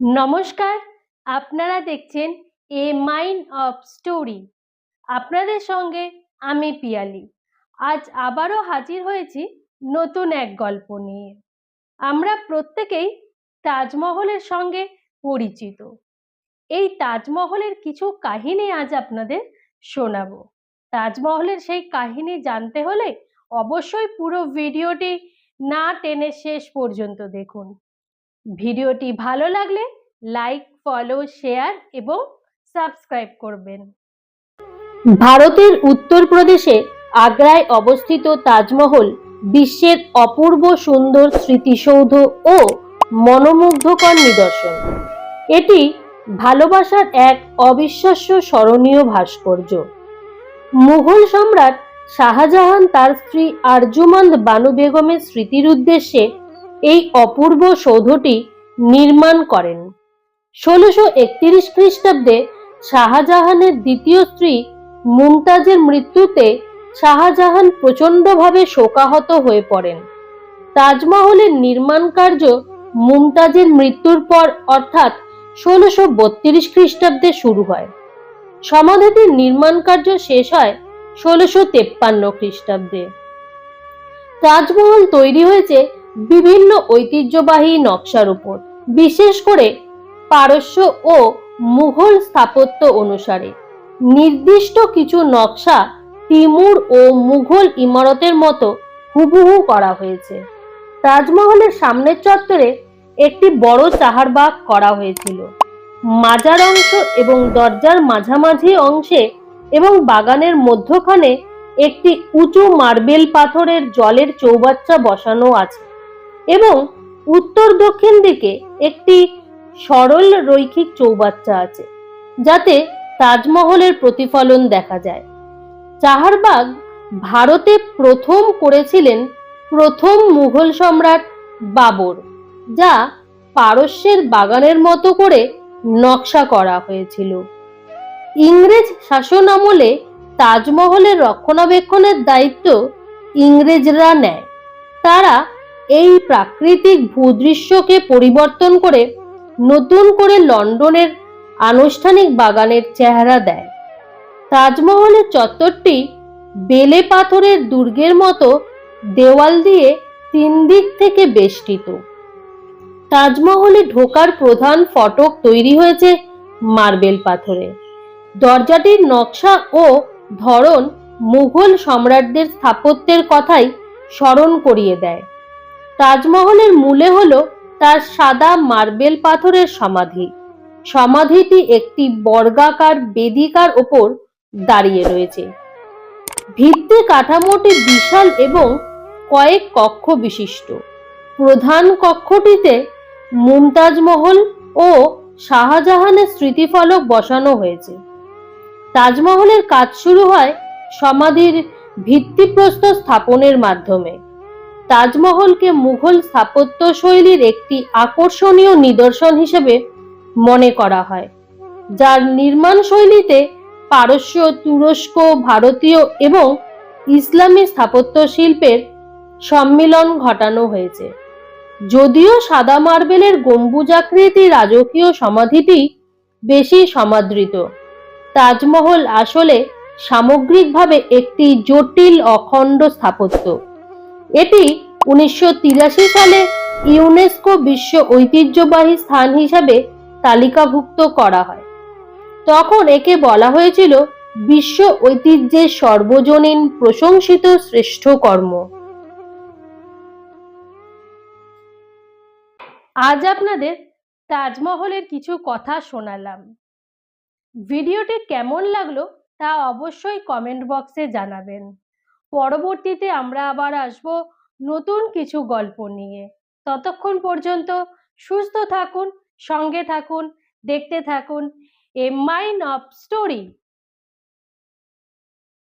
নমস্কার, আপনারা দেখছেন এ মাইন্ড অফ স্টোরি আপনাদের সঙ্গে আমি পিয়ালি। আজ আবারও হাজির হয়েছি নতুন এক গল্প নিয়ে। আমরা প্রত্যেকেই তাজমহলের সঙ্গে পরিচিত। এই তাজমহলের কিছু কাহিনী আজ আপনাদের শোনাবো। তাজমহলের সেই কাহিনী জানতে হলে অবশ্যই পুরো ভিডিওটি না টেনে শেষ পর্যন্ত দেখুন। ভিডিওটি ভালো লাগলে লাইক ফলো শেয়ার এবং সাবস্ক্রাইব করবেন। ভারতের উত্তরপ্রদেশে আগ্রায় অবস্থিত তাজমহল বিশ্বের অপূর্ব সুন্দর স্মৃতিসৌধ ও মনোমুগ্ধকর নিদর্শন। এটি ভালোবাসার এক অবিশ্বাস্য স্মরণীয় ভাস্কর্য। মুঘল সম্রাট শাহজাহান তার স্ত্রী আরজুমন্দ বানু বেগমের স্মৃতির উদ্দেশ্যে এই অপূর্ব সৌধটি নির্মাণ করেন। ষোলোশো একত্রিশ খ্রিস্টাব্দে শাহজাহানের দ্বিতীয় স্ত্রী মুমতাজের মৃত্যুতে শাহজাহান প্রচণ্ডভাবে শোকাহত হয়ে পড়েন। তাজমহলের নির্মাণ কার্য মুমতাজের মৃত্যুর পর অর্থাৎ ষোলোশো বত্রিশ খ্রিস্টাব্দে শুরু হয়। সমাধিটির নির্মাণ কার্য শেষ হয় ষোলোশো তেপ্পান্ন খ্রিস্টাব্দে। তাজমহল তৈরি হয়েছে বিভিন্ন ঐতিহ্যবাহী নকশার উপর। বিশেষ করে পারস্য ও মুঘল স্থাপত্য অনুসারে। নির্দিষ্ট কিছু নকশা তিমুর ও মুঘল ইমারতের মতো হুবহু করা হয়েছে। তাজমহলের সামনের চত্বরে একটি বড় চাহারবাগ করা হয়েছিল। মাজার অংশ এবং দরজার মাঝামাঝি অংশে এবং বাগানের মধ্যখানে একটি উঁচু মার্বেল পাথরের জলের চৌবাচ্চা বসানো আছে এবং উত্তর দক্ষিণ দিকে একটি সরল রৈখিক চৌবাচ্চা আছে, যাতে তাজমহলের প্রতিফলন দেখা যায়। চাহারবাগ ভারতে প্রথম করেছিলেন প্রথম মুঘল সম্রাট বাবর, যা পারস্যের বাগানের মতো করে নকশা করা হয়েছিল। ইংরেজ শাসন আমলে তাজমহলের রক্ষণাবেক্ষণের দায়িত্ব ইংরেজরা নেয়। তারা এই প্রাকৃতিক ভূদৃশ্যকে পরিবর্তন করে নতুন করে লন্ডনের আনুষ্ঠানিক বাগানের চেহারা দেয়। তাজমহলের চত্বরটি বেলে পাথরের দুর্গের মতো দেওয়াল দিয়ে তিন দিক থেকে বেষ্টিত। তাজমহলে ঢোকার প্রধান ফটক তৈরি হয়েছে মার্বেল পাথরে। দরজাটির নকশা ও ধরন মুঘল সম্রাটদের স্থাপত্যের কথাই স্মরণ করিয়ে দেয়। তাজমহলের মূলে হলো তার সাদা মার্বেল পাথরের সমাধি। সমাধিটি একটি বর্গাকার বেদিকার ওপর দাঁড়িয়ে রয়েছে। ভিত্তি কাঠামোটি বিশাল এবং কয়েক কক্ষ বিশিষ্ট। প্রধান কক্ষটিতে মুমতাজ মহল ও শাহজাহানের স্মৃতিফলক বসানো হয়েছে। তাজমহলের কাজ শুরু হয় সমাধির ভিত্তিপ্রস্তর স্থাপনের মাধ্যমে। তাজমহলকে মুঘল স্থাপত্য শৈলীর একটি আকর্ষণীয় নিদর্শন হিসেবে মনে করা হয়, যার নির্মাণ শৈলীতে পারস্য, তুরস্ক, ভারতীয় এবং ইসলামী স্থাপত্য শিল্পের সম্মিলন ঘটানো হয়েছে। যদিও সাদা মার্বেলের গম্বুজাকৃতি রাজকীয় সমাধিটি বেশি সমাদৃত, তাজমহল আসলে সামগ্রিকভাবে একটি জটিল অখণ্ড স্থাপত্য। এটি উনিশশো তিরাশি সালে ইউনেস্কো বিশ্ব ঐতিহ্যবাহী স্থান হিসাবে তালিকাভুক্ত করা হয়। তখন একে বলা হয়েছিল বিশ্ব ঐতিহ্যের সর্বজনীন প্রশংসিত শ্রেষ্ঠ কর্ম। আজ আপনাদের তাজমহলের কিছু কথা শোনালাম। ভিডিওটি কেমন লাগল তা অবশ্যই কমেন্ট বক্সে জানাবেন। পরবর্তীতে আমরা আবার আসব নতুন কিছু গল্প নিয়ে। ততক্ষণ পর্যন্ত সুস্থ থাকুন, সঙ্গে থাকুন, দেখতে থাকুন, এ মাইন্ড অফ স্টোরি।